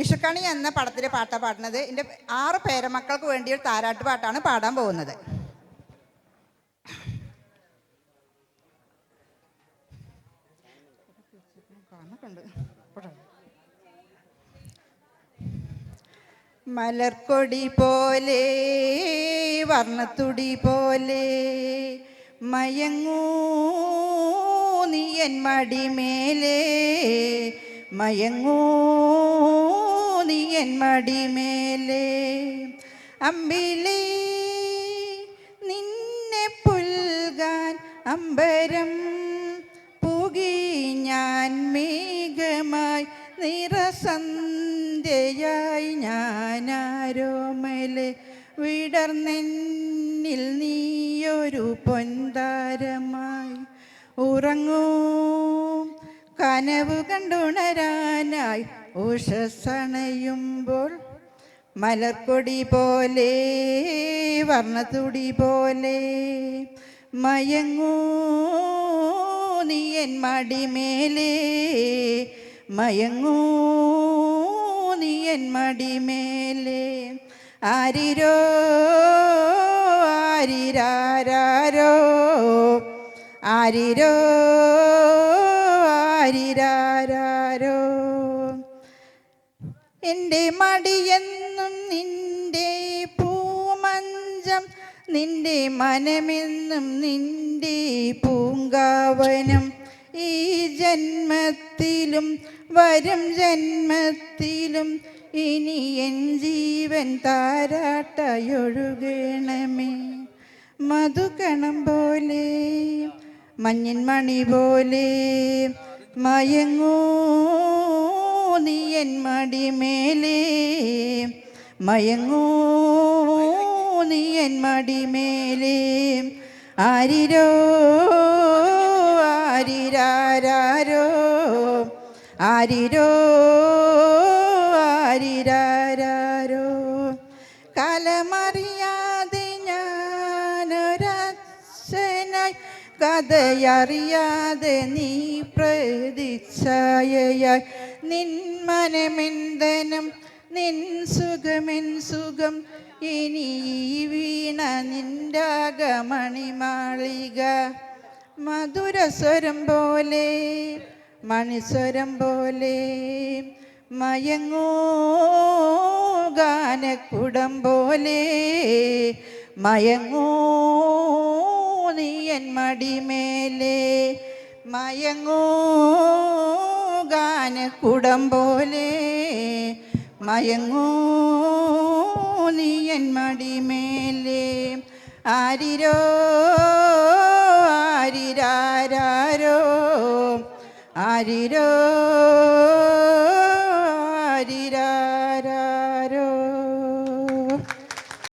വിഷുക്കണി എന്ന പടത്തിലെ പാട്ട പാടുന്നത്. എന്റെ ആറ് പേരമക്കൾക്ക് വേണ്ടി ഒരു താരാട്ട് പാട്ടാണ് പാടാൻ പോകുന്നത്. മലർക്കൊടി പോലെ വർണത്തുടി പോലെ മയങ്ങൂ നീയൻ മടിമേലേ മയങ്ങൂ നീയൻ മടിമേലേ. അമ്പിളി നിന്നെ പുൽകാൻ അമ്പരം പുകി ഞാൻ മേഘമായി നിറസന്ധ്യയായി ഞാനാരോമലെ വിടർന്നെന്നിൽ നീയൊരു പൊന്താരമായി ഉറങ്ങൂ. കനവ് കണ്ടുണരാനായി ഉഷസണയുമ്പോൾ മലർക്കൊടി പോലെ വർണത്തുടി പോലെ മയങ്ങൂ നീ എൻ മടിമേലേ മയങ്ങൂ നീ എൻ മടിമേലേ. ആരിരോ ആരിരാരോ ആരിരോ ആരിരാരോ എന്റെ മടിയെന്നും നിന്റെ പൂമഞ്ചം നിന്റെ മനമെന്നും നിന്റെ പൂങ്കാവനം. ഈ ജന്മത്തിലും വരും ജന്മത്തിലും ഇനി എൻ ജീവൻ താരാട്ടയൊഴുകണമേ. മധുകണം പോലെ മഞ്ഞിൻ മണി പോലെ മയങ്ങൂ നീ എൻ മടിമേലേ. മയങ്ങൂ നീ എൻ മടിമേലേ. ആരിരോ ആരിരാരോ ആരിരോ ആരിരാരോ കാലമറിയാതെ കഥയറിയാതെ നീ പ്രതിച്ഛായയായി നിൻ മനമെന്തനം നിൻ സുഖമെൻ സുഖം ഇനി വീണ നിന്റാകമണിമാളിക മധുരസ്വരം പോലെ മണിസ്വരം പോലെ മയങ്ങൂ ഗാനക്കുടം പോലെ മയങ്ങൂ നീയൻ മടിമേലേ മയങ്ങൂ ഗാനക്കുടം പോലെ. മയങ്ങൂ നീയൻ മടിമേലേ. ആരിരോ ആരിരാരോ ആരിരോ